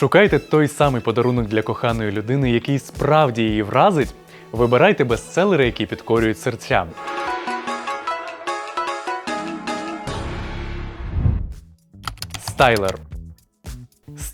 Шукайте той самий подарунок для коханої людини, який справді її вразить. Вибирайте бестселери, які підкорюють серця. Стайлер.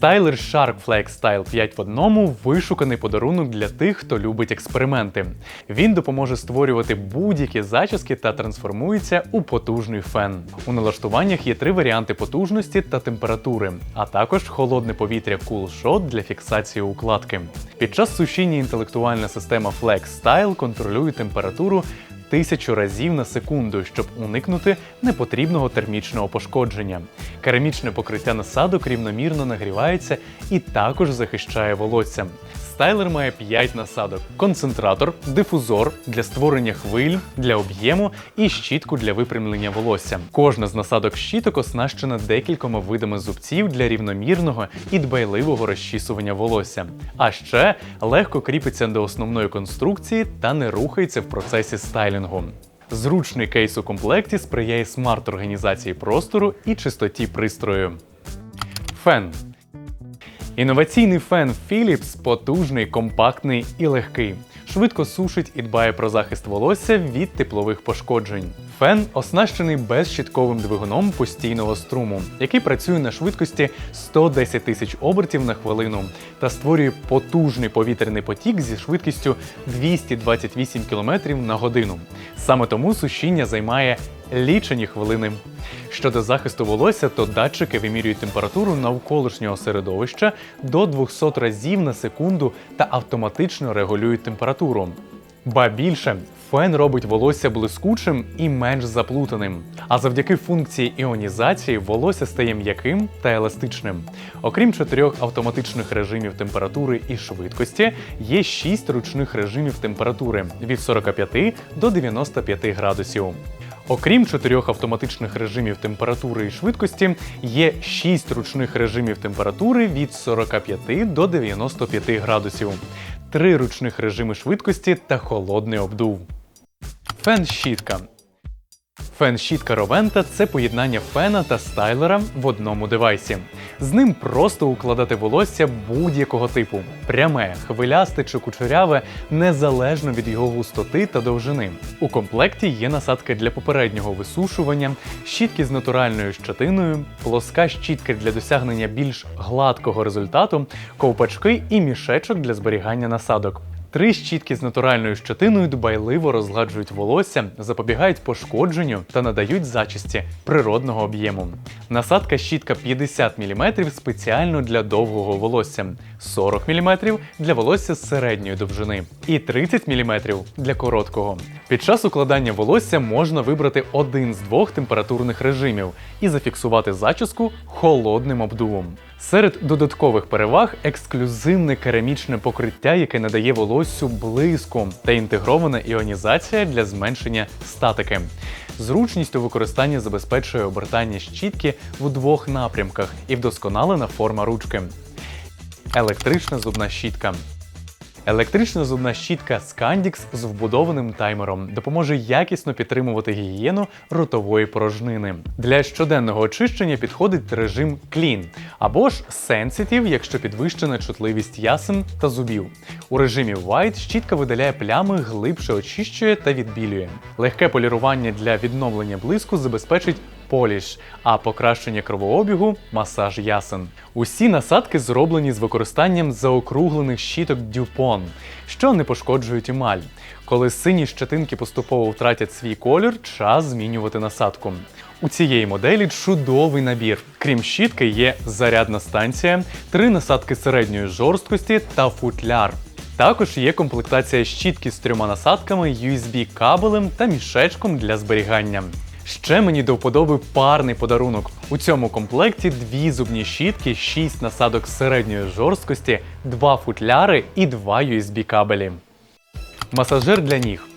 Стайлер Shark Flex Style 5 в одному вишуканий подарунок для тих, хто любить експерименти. Він допоможе створювати будь-які зачіски та трансформується у потужний фен. У налаштуваннях є три варіанти потужності та температури, а також холодне повітря Cool Shot для фіксації укладки. Під час сушіння інтелектуальна система Flex Style контролює температуру тисячу разів на секунду, щоб уникнути непотрібного термічного пошкодження. Керамічне покриття насадок рівномірно нагрівається і також захищає волосся. Стайлер має 5 насадок: концентратор, дифузор для створення хвиль, для об'єму і щітку для випрямлення волосся. Кожна з насадок щіток оснащена декількома видами зубців для рівномірного і дбайливого розчісування волосся. А ще легко кріпиться до основної конструкції та не рухається в процесі стайлінгу. Зручний кейс у комплекті сприяє смарт-організації простору і чистоті пристрою. Фен Інноваційний фен Philips потужний, компактний і легкий. Швидко сушить і дбає про захист волосся від теплових пошкоджень. Фен оснащений безщітковим двигуном постійного струму, який працює на швидкості 110 тисяч обертів на хвилину та створює потужний повітряний потік зі швидкістю 228 км на годину. Саме тому сушіння займає лічені хвилини. Щодо захисту волосся, то датчики вимірюють температуру навколишнього середовища до 200 разів на секунду та автоматично регулюють температуру. Ба більше, фен робить волосся блискучим і менш заплутаним. А завдяки функції іонізації волосся стає м'яким та еластичним. Окрім чотирьох автоматичних режимів температури і швидкості, є шість ручних режимів температури від 45 до 95 градусів. Окрім чотирьох автоматичних режимів температури і швидкості, є шість ручних режимів температури від 45 до 95 градусів, три ручних режими швидкості та холодний обдув. Фен-щітка. Фен-щітка Ровента це поєднання фена та стайлера в одному девайсі. З ним просто укладати волосся будь-якого типу: пряме, хвилясте чи кучеряве, незалежно від його густоти та довжини. У комплекті є насадки для попереднього висушування, щітки з натуральною щетиною, плоска щітка для досягнення більш гладкого результату, ковпачки і мішечок для зберігання насадок. Три щітки з натуральною щетиною дбайливо розгладжують волосся, запобігають пошкодженню та надають зачісті природного об'єму. Насадка щітка 50 мм спеціально для довгого волосся, 40 мм для волосся з середньої довжини і 30 мм для короткого. Під час укладання волосся можна вибрати один з двох температурних режимів і зафіксувати зачіску холодним обдувом. Серед додаткових переваг ексклюзивне керамічне покриття, яке надає волоссю блиску та інтегрована іонізація для зменшення статики. Зручність у використанні забезпечує обертання щітки в двох напрямках і вдосконалена форма ручки. Електрична зубна щітка. Електрична зубна щітка Scandix з вбудованим таймером допоможе якісно підтримувати гігієну ротової порожнини. Для щоденного очищення підходить режим Clean або ж Sensitive, якщо підвищена чутливість ясен та зубів. У режимі White щітка видаляє плями, глибше очищує та відбілює. Легке полірування для відновлення блиску забезпечить поліш, а покращення кровообігу масаж ясен. Усі насадки зроблені з використанням заокруглених щіток Dupont, що не пошкоджують емаль. Коли сині щетинки поступово втратять свій колір, час змінювати насадку. У цієї моделі чудовий набір. Крім щітки, є зарядна станція, три насадки середньої жорсткості та футляр. Також є комплектація щітки з трьома насадками, USB-кабелем та мішечком для зберігання. Ще мені до вподоби парний подарунок. У цьому комплекті дві зубні щітки, 6 насадок середньої жорсткості, два футляри і два USB-кабелі. Масажер для ніг.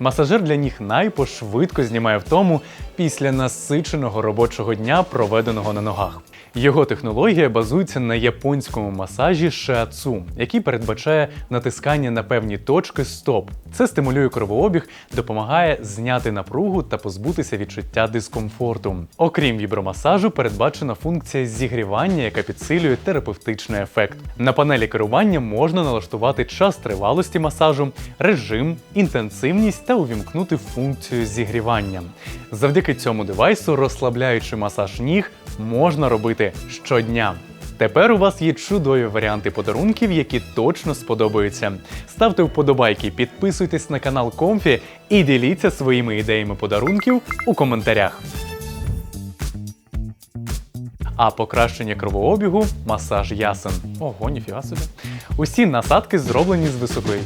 Масажер для ніг найпо швидко знімає втому після насиченого робочого дня, проведеного на ногах. Його технологія базується на японському масажі шиацу, який передбачає натискання на певні точки стоп. Це стимулює кровообіг, допомагає зняти напругу та позбутися відчуття дискомфорту. Окрім вібромасажу, передбачена функція зігрівання, яка підсилює терапевтичний ефект. На панелі керування можна налаштувати час тривалості масажу, режим, інтенсивність та увімкнути функцію зігрівання. Завдяки цьому девайсу розслабляючий масаж ніг можна робити щодня. Тепер у вас є чудові варіанти подарунків, які точно сподобаються. Ставте вподобайки, підписуйтесь на канал Комфі і діліться своїми ідеями подарунків у коментарях. А покращення кровообігу масаж ясен. Ого, ніфіга собі. Усі насадки зроблені з високої